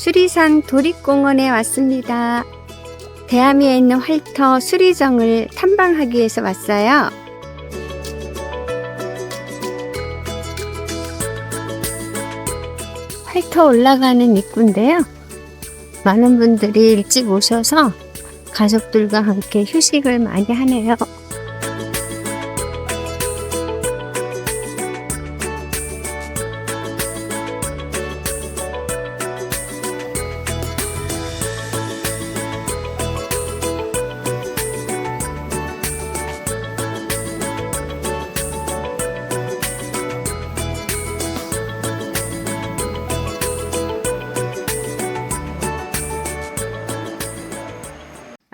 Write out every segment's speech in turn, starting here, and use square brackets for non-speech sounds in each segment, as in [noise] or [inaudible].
수리산 도립공원에 왔습니다. 대암에 있는 활터 수리정을 탐방하기 위해서 왔어요. 활터 올라가는 입구인데요. 많은 분들이 일찍 오셔서 가족들과 함께 휴식을 많이 하네요.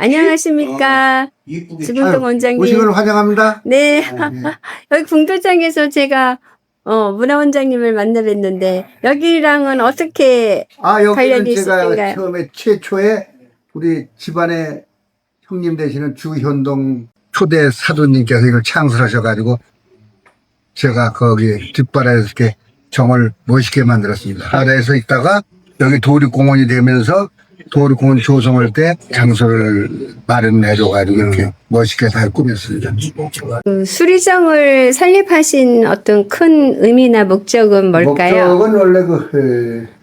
안녕하십니까. 지금동 잘 원장님. 오신 걸 환영합니다. 네. 어, 네. [laughs] 여기 궁도장에서 제가 어, 문화원장님을 만나 뵀는데 여기랑은 어떻게 아 관련이 제가 있으신가요? 처음에 최초에 우리 집안의 형님 되시는 주현동 초대 사도님께서 이걸 창설하셔가지고 제가 거기 뒷바라에서 이렇게 정을 멋있게 만들었습니다. 바다에서 있다가 여기 도립공원이 되면서 도립공원 조성할 때 장소를 마련해줘가지고 이렇게 멋있게 잘 꾸몄습니다. 그 수리정을 설립하신 어떤 큰 의미나 목적은 뭘까요? 목적은 원래 그 에,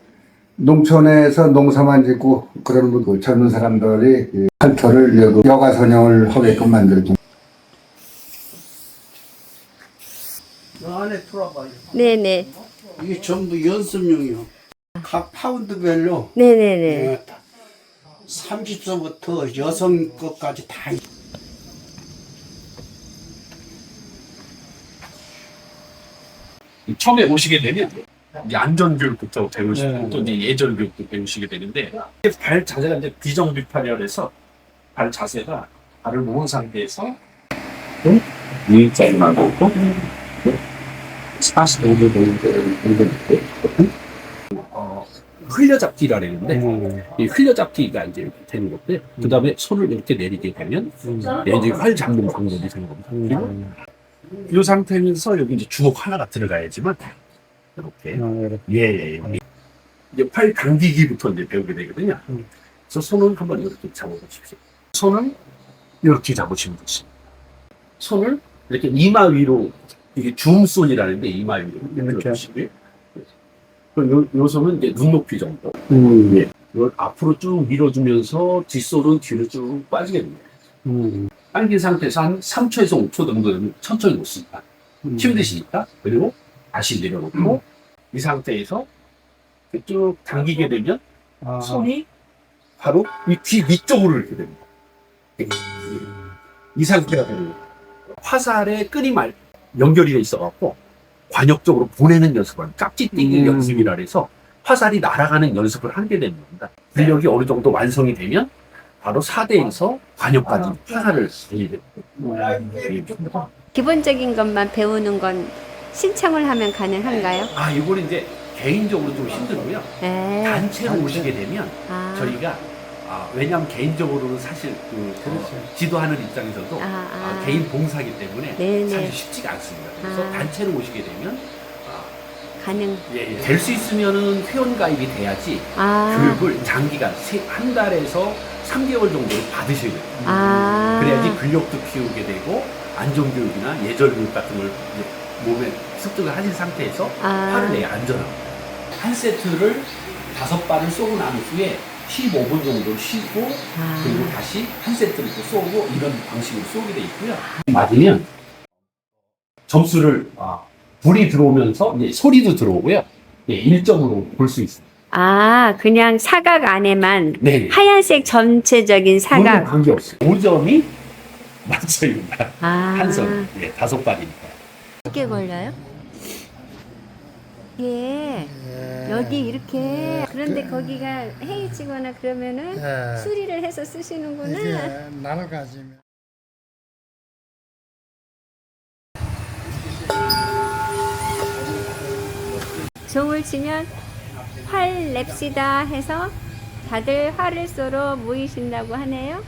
농촌에서 농사만 짓고 그런 분, 그 젊은 사람들이 이 활터를 여기 여가 선영을 하게끔 만들어준. 안에 들어봐요. 네네. 이게 전부 연습용이요. 각 파운드별로 네네네. 어, 30서부터 여성 것까지 다 있- 처음에 오시게 되면 이제 안전교육부터 배우시고 또 이제 예절교육도 배우시게 되는데 발 자세가 이제 비정비팔이라서 발 자세가 발을 모은 상태에서 V자를 하고 45도 정도 어, 흘려잡기라 그러는데 이 흘려잡기가 이제 되는 건데 그 다음에 손을 이렇게 내리게 되면 네, 이제 활 잡는 방법이 되는 겁니다. 그리고 이 상태에서 여기 이제 주먹 하나가 들어가야지만 이렇게 예, 예, 예. 이제 팔 당기기부터 이제 배우게 되거든요. 그래서 손을 한번 이렇게 잡아보십시오. 손을 이렇게 잡으시면 되십니다. 손을 이렇게 이마 위로 이게 줌손이라는데 이마 위로 이렇게 들어주시고요. 요, 요 손은 이제 눈높이 정도. 예. 이걸 앞으로 쭉 밀어주면서 뒷손은 뒤로 쭉 빠지게 됩니다. 당긴 상태에서 한 3초에서 5초 정도는 천천히 놓습니다. 힘드시니까. 그리고 다시 내려놓고, 이 상태에서 쭉 당기게 되면, 손이 바로 이 귀 위쪽으로 이렇게 됩니다. 이 상태가 되는 거예요. 화살에 끊임알 연결이 돼 있어갖고, 관역적으로 보내는 연습을, 깍지 띄기 연습이라 해서, 화살이 날아가는 연습을 하게 되는 겁니다. 근력이 어느 정도 완성이 되면, 바로 4대에서 관역까지 화살을 돌리게 됩니다. 기본적인 것만 배우는 건 신청을 하면 가능한가요? 아, 이거는 이제 개인적으로 좀 힘들고요. 네. 단체로 오시게 되면 아. 저희가 아, 왜냐하면 개인적으로는 사실 그 어, 지도하는 입장에서도 아, 아, 아. 개인 봉사기 때문에 네네. 사실 쉽지가 않습니다. 그래서 아. 단체로 오시게 되면 가능. 예, 될 수 있으면은 회원 가입이 돼야지 아. 교육을 장기간 세- 한 달에서 3개월 정도를 받으셔야 돼요. 아. 그래야지 근력도 키우게 되고 안전교육이나 예절교육 같은 걸 이제 몸에 습득을 하신 상태에서 아. 팔을 내야 안전하고 한 세트를 다섯 발을 쏘고 난 후에 15분 정도 쉬고 아. 그리고 다시 한 세트를 또 쏘고 이런 방식으로 쏘게 돼 있고요. 맞으면 점수를 아, 불이 들어오면서 이제 소리도 들어오고요. 예, 1점으로 볼 수 있어요. 아, 그냥 사각 안에만 네. 하얀색 전체적인 사각. 관계없어요. 5점이 [laughs] 맞춰입니다. 아. 한 선. 예, 다섯 발이니까. 어떻게 걸려요? 예. 여기 이렇게 그런데 거기가 헤이지거나 그러면은 예. 수리를 해서 쓰시는구나. 이게 나눠가지면 종을 치면 활 냅시다 해서 다들 활을 쏘러 모이신다고 하네요.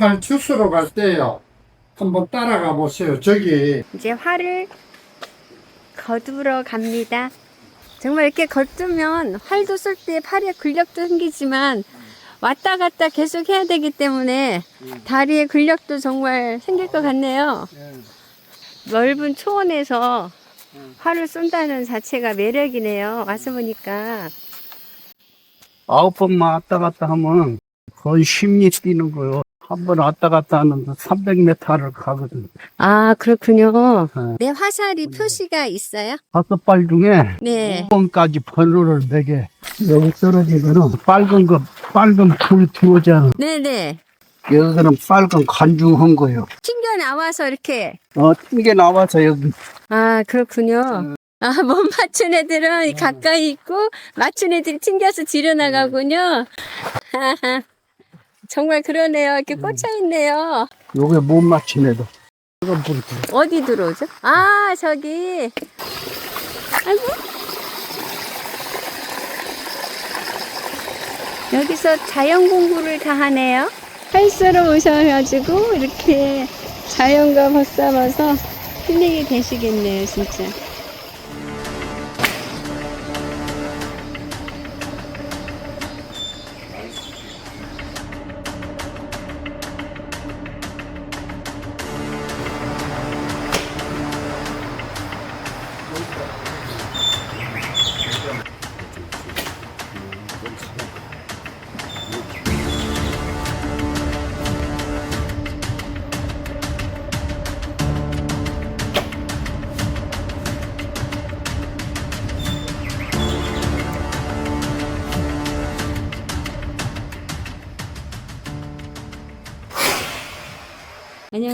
활 주스러 갈 때요. 한번 따라가 보세요. 저기 이제 활을 거두러 갑니다. 정말 이렇게 거두면 활도 쏠 때 팔에 근력도 생기지만 왔다 갔다 계속 해야 되기 때문에 다리에 근력도 정말 생길 것 같네요. 넓은 초원에서 활을 쏜다는 자체가 매력이네요. 와서 보니까. 아홉 번만 왔다 갔다 하면 거의 10리 뛰는 거요. 한 번 왔다 갔다 하는데 300m를 가거든. 아, 그렇군요. 네. 내 화살이 표시가 있어요? 다섯 발 중에 네. 5번까지 번호를 매게. 여기 떨어지면은 빨간 거, 빨간 불 들어오잖아. 네네. 여기는 빨간 관중한 거요. 튕겨 나와서 이렇게. 어, 튕겨 나와서 여기. 아, 그렇군요. 아, 못 맞춘 애들은 가까이 있고, 맞춘 애들이 튕겨서 지려 나가군요. [laughs] 정말 그러네요. 이렇게 꽂혀 있네요. 요게 못 맞힌 애도. 불 들어. 어디 들어오죠? 아, 저기. 아이고. 여기서 자연 공부를 다 하네요. 활쏘러 오셔가지고 이렇게 자연과 벗삼아서 힐링이 되시겠네요, 진짜.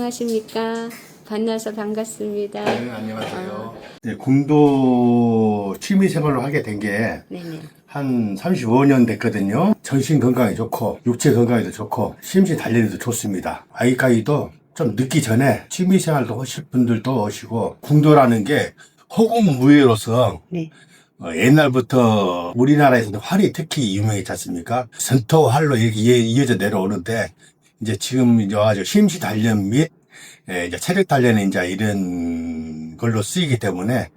안녕하십니까. 만나서 반갑습니다. 네, 안녕하세요. 네, 궁도 취미 생활을 하게 된 게. 한 35년 됐거든요. 정신 건강에 좋고, 육체 건강에도 좋고, 심시 단련에도 좋습니다. 아이까지도 좀 늦기 전에 취미 생활도 하실 분들도 오시고, 궁도라는 게 호국무예로서 네. 어, 옛날부터 우리나라에서는 활이 특히 유명했지 않습니까? 전투 활로 이렇게 이어- 이어져 내려오는데, 이제 지금 이제 와가지고 심시 단련 및 예, 이제 체력 단련에 이제 이런 걸로 쓰이기 때문에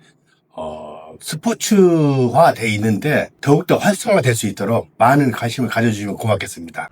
어, 스포츠화 돼 있는데 더욱더 활성화 될 수 있도록 많은 관심을 가져주시면 고맙겠습니다.